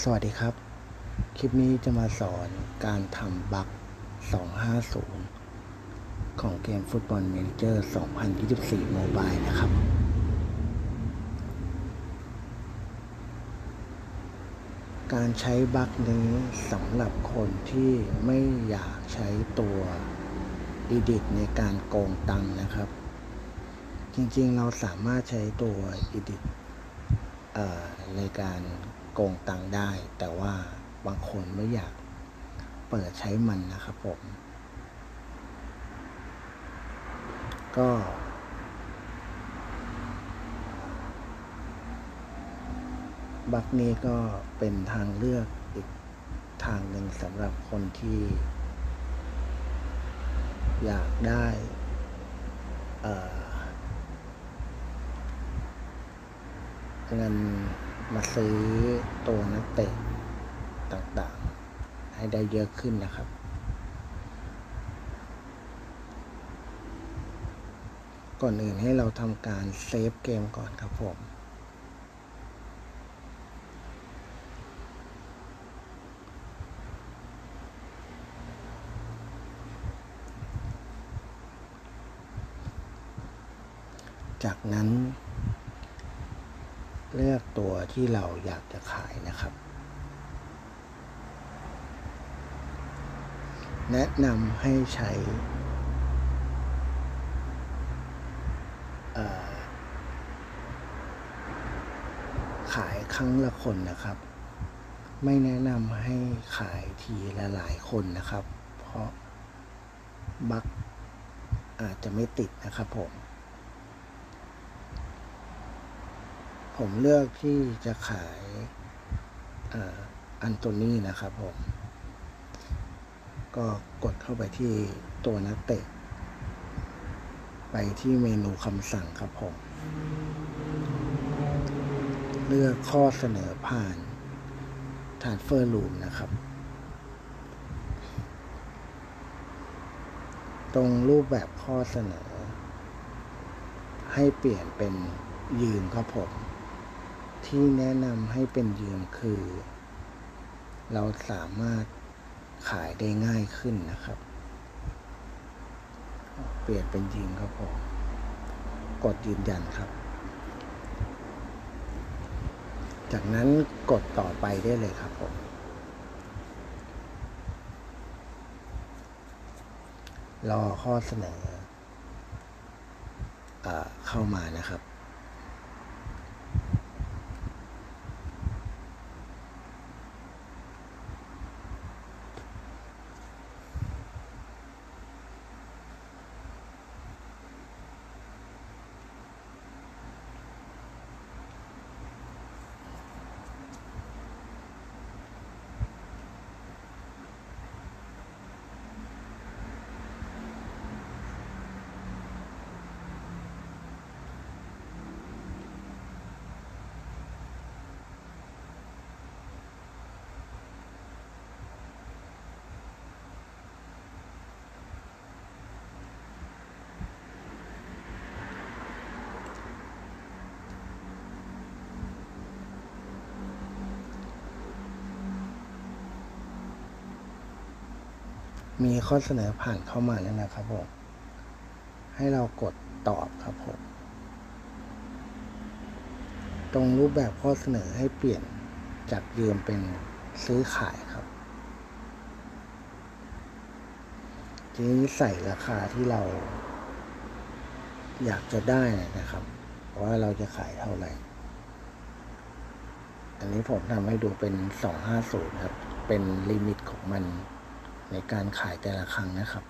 สวัสดีครับ คลิปนี้จะมาสอนการทำบัค250 ของเกมฟุตบอล a ม a เจอร์ 2024 โมบายนะครับ การใช้บัคนี้สำหรับคนที่ไม่อยากใช้ตัว Edit ในการโกงตังนะครับ จริงๆเราสามารถใช้ตัว Edit เอ่อในการ โกงตังได้ แต่ว่าบางคนไม่อยากเปิดใช้มันนะครับผม ก็ บัคนี้ก็เป็นทางเลือกอีกทางหนึ่งสำหรับคนที่ อยากได้เเงิน มาซื้อตัวนักเตะต่างๆ ให้ได้เยอะขึ้นนะครับ ก่อนอื่นให้เราทำการเซฟเกมก่อนครับผมจากนั้น ที่เราอยากจะขายนะครับ แนะนำให้ใช้ขายครั้งละคนนะครับ ไม่แนะนำให้ขายทีละหลายคนนะครับ เพราะบั๊กอาจจะไม่ติดนะครับผม ผมเลือกที่จะขายอันโตนี่นะครับผม ก็กดเข้าไปที่ตัวนักเตะ ไปที่เมนูคำสั่งครับผม เลือกข้อเสนอผ่าน Transfer Room นะครับ ตรงรูปแบบข้อเสนอ ให้เปลี่ยนเป็นยืมครับผม ที่แนะนำให้เป็นยืมคือ เราสามารถขายได้ง่ายขึ้นนะครับ เปลี่ยนเป็นยืมครับผมกดยืนยันครับ จากนั้นกดต่อไปได้เลยครับผมรอข้อเสนอเออเข้ามานะครับ มีข้อเสนอผ่านเข้ามาแล้วนะครับผม ให้เรากดตอบครับผม ตรงรูปแบบข้อเสนอให้เปลี่ยนจากยืมเป็นซื้อขายครับ ทีนี้ใส่ราคาที่เรา อยากจะได้นะครับ ว่าเราจะขายเท่าไหร่ อันนี้ผมทำให้ดูเป็น 250 ครับ เป็นลิมิตของมัน ในการขายแต่ละครั้งนะครับ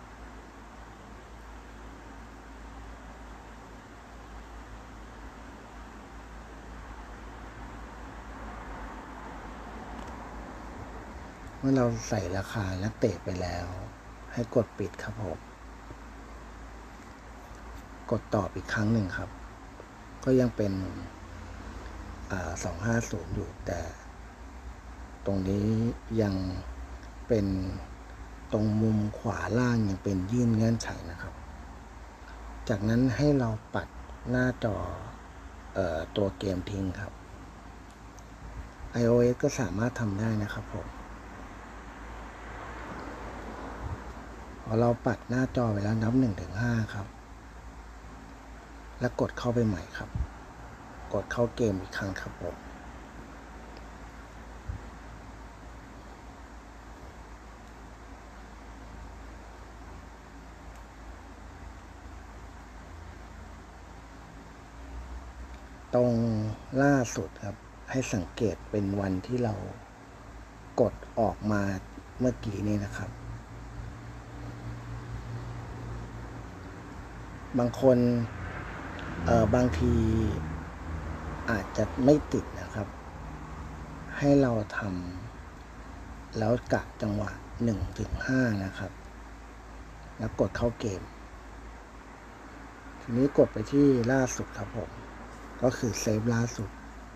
เมื่อเราใส่ราคานักเตะไปแล้ว ให้กดปิดครับผม กดตอบอีกครั้งหนึ่งครับ ก็ยังเป็นสองห้าศูนย์อยู่แต่ ตรงนี้ยังเป็น ตรงมุมขวาล่างยังเป็นยื่นเงื่อนไขนะครับ จากนั้นให้เราปัดหน้าจอออตัวเกมทิ้งครับ iOS ก็สามารถทำได้นะครับผมพอเราปัดหน้าจอไปแล้วนับหนึ่งถึงห้าครับ แล้วกดเข้าไปใหม่ครับ กดเข้าเกมอีกครั้งครับผม ตรงล่าสุดครับ ให้สังเกตเป็นวันที่เรากดออกมาเมื่อกี้นี้นะครับ บางคนเออบางทีอาจจะไม่ติดนะครับ ให้เราทำแล้วกะจังหวะหนึ่งถึงห้านะครับ แล้วกดเข้าเกม ทีนี้กดไปที่ล่าสุดครับผม ก็คือเซฟล่าสุด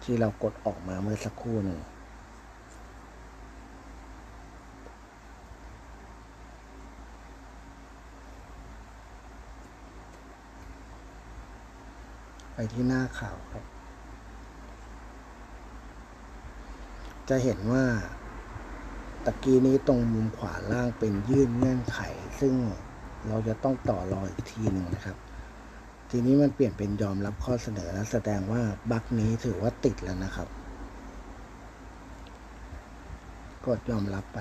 ที่เรากดออกมาเมื่อสักครู่หนึ่งไปที่หน้าข่าวครับ จะเห็นว่าตะกี้นี้ตรงมุมขวาล่างเป็นยื่นเงื่อนไข ซึ่งเราจะต้องต่อรออีกทีหนึ่งนะครับ ทีนี้มันเปลี่ยนเป็นยอมรับข้อเสนอแล้วแสดงว่าบั๊กนี้ถือว่าติดแล้วนะครับ กดยอมรับไป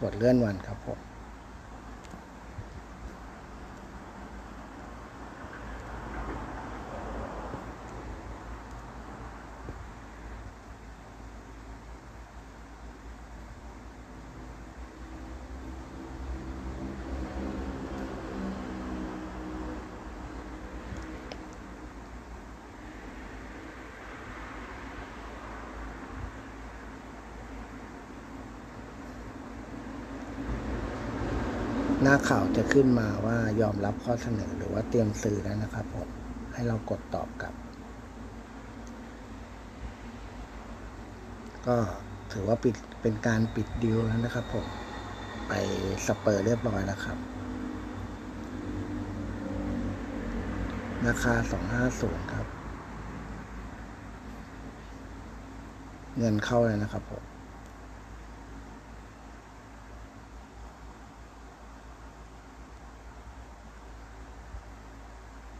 กดเลื่อนวันครับผม หน้าข่าวจะขึ้นมาว่ายอมรับข้อเสนอหรือว่าเตรียมซื้อแล้วนะครับผม ให้เรากดตอบกลับ ก็ถือว่าปิดเป็นการปิดดีลแล้วนะครับผม ไปสเปอร์เรียบร้อยแล้วครับ ราคา 250 ครับ เงินเข้าเลยนะครับผม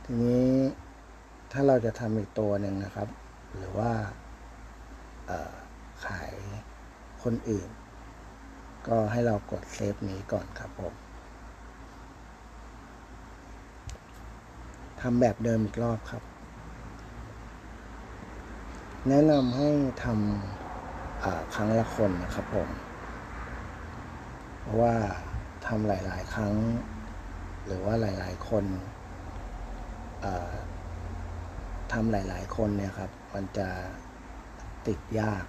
ทีนี้ถ้าเราจะทำอีกตัวหนึ่งนะครับ หรือว่าขายคนอื่น ก็ให้เรากดเซฟนี้ก่อนครับผมทำแบบเดิมอีกรอบครับ แนะนำให้ทำครั้งละคนนะครับผม เพราะว่าทำหลาย ๆ ครั้ง หรือว่าหลาย ๆ คน ทำหลาย ๆ คนเนี่ยครับ มันจะติดยาก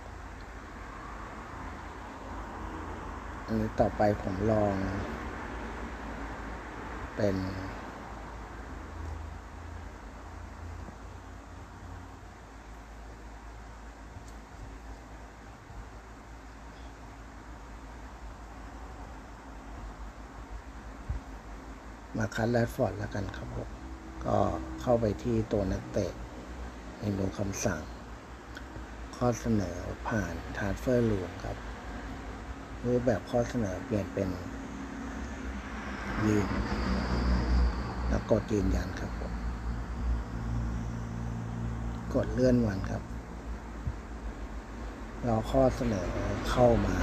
อันนี้ต่อไปผมลอง เป็น มาคัดแรดฟอร์ดแล้วกันครับผม ก็เข้าไปที่ตัวนักเตะเมนูคำสั่ง ข้อเสนอผ่าน Transfer Room ครับรูปแบบข้อเสนอเปลี่ยนเป็นยืนแล้วกดยืนยันครับ กดเลื่อนวันครับรอข้อเสนอเข้ามา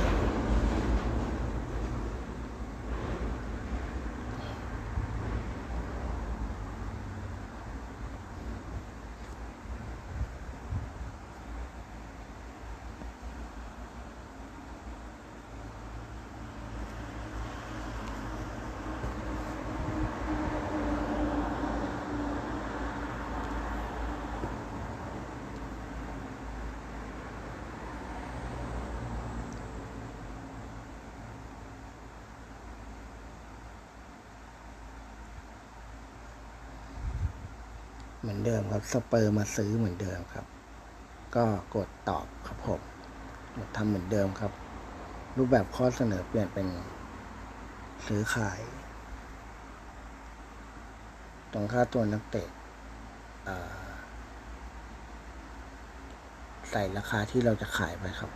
ือนเดิมครับสเปอร์มาซื้อเหมือนเดิมครับ ก็กดตอบครับผมทำเหมือนเดิมครับ รูปแบบข้อเสนอเปลี่ยนเป็นซื้อขาย ตรงค่าตัวนักเตะใส่ราคาที่เราจะขายไปครับ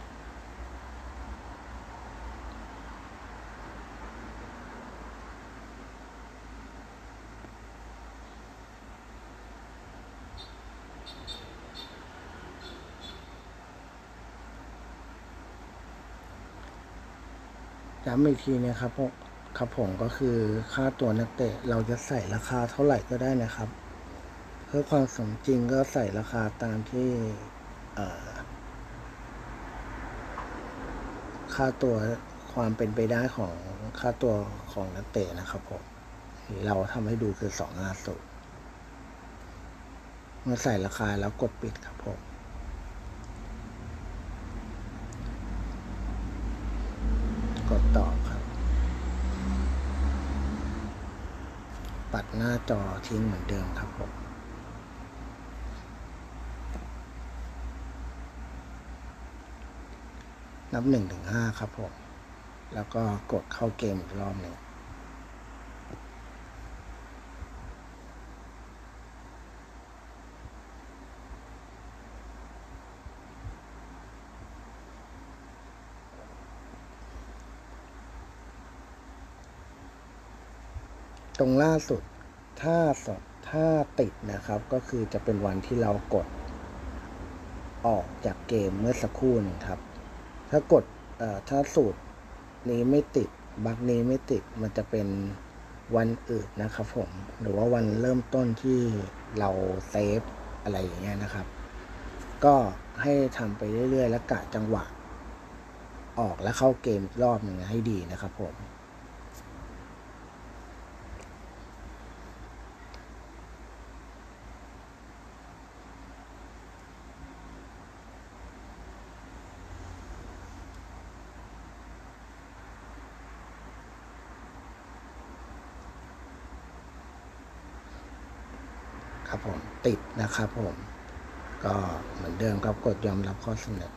ำอีกทีนะครับผมครับผมก็คือค่าตัวนักเตะเราจะใส่ราคาเท่าไหร่ก็ได้นะครับ เพื่อความสมจริงก็ใส่ราคาตามที่ค่าตัวความเป็นไปได้ของค่าตัวของนักเตะนะครับผมที่เราทำให้ดูคือสองห้าสูเมื่อใส่ราคาแล้วกดปิดครับผม ก ดต่อครับ ปัดหน้าจอทิ้งเหมือนเดิมครับผมนับหนึ่งถึงห้าครับผม แล้วก็กดเข้าเกมอีกรอบหนึ่ง ตรงล่าสุดถ้าสดถ้าติดนะครับ ก็คือจะเป็นวันที่เรากดออกจากเกมเมื่อสักครู่หนึงครับ ถ้ากดถ้าสูตรนี้ไม่ติดบักนี้ไม่ติดมันจะเป็นวันอื่นนะครับผมหรือว่าวันเริ่มต้นที่เราเซฟอะไรอย่างเงี้ยนะครับ ก็ให้ทำไปเรื่อยๆ แล้วกะจังหวะ ออกแล้วเข้าเกมอีกรอบหนึ่งให้ดีนะครับผม ครับผมติดนะครับผมก็เหมือนเดิมครับกดยอมรับข้อเสนอ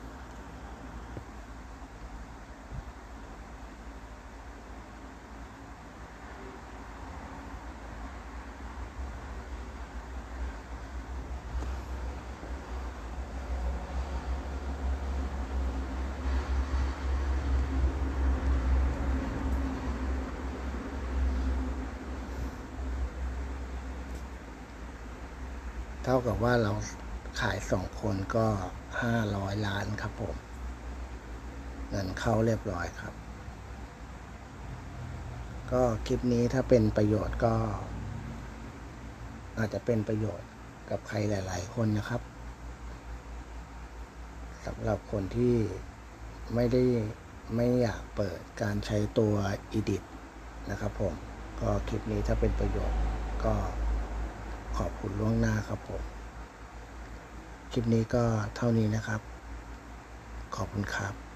ท่ากับว่าเราขายสองคนก็ห้าร้อยล้านครับผม เงินเข้าเรียบร้อยครับ ก็คลิปนี้ถ้าเป็นประโยชน์ก็ อาจจะเป็นประโยชน์กับใครหลาย ๆ คนนะครับสำหรับคนที่ไม่ได้ไม่อยากเปิดการใช้ตัว edit นะครับผม ก็คลิปนี้ถ้าเป็นประโยชน์ก็ ขอบคุณล่วงหน้าครับผม คลิปนี้ก็เท่านี้นะครับ ขอบคุณครับ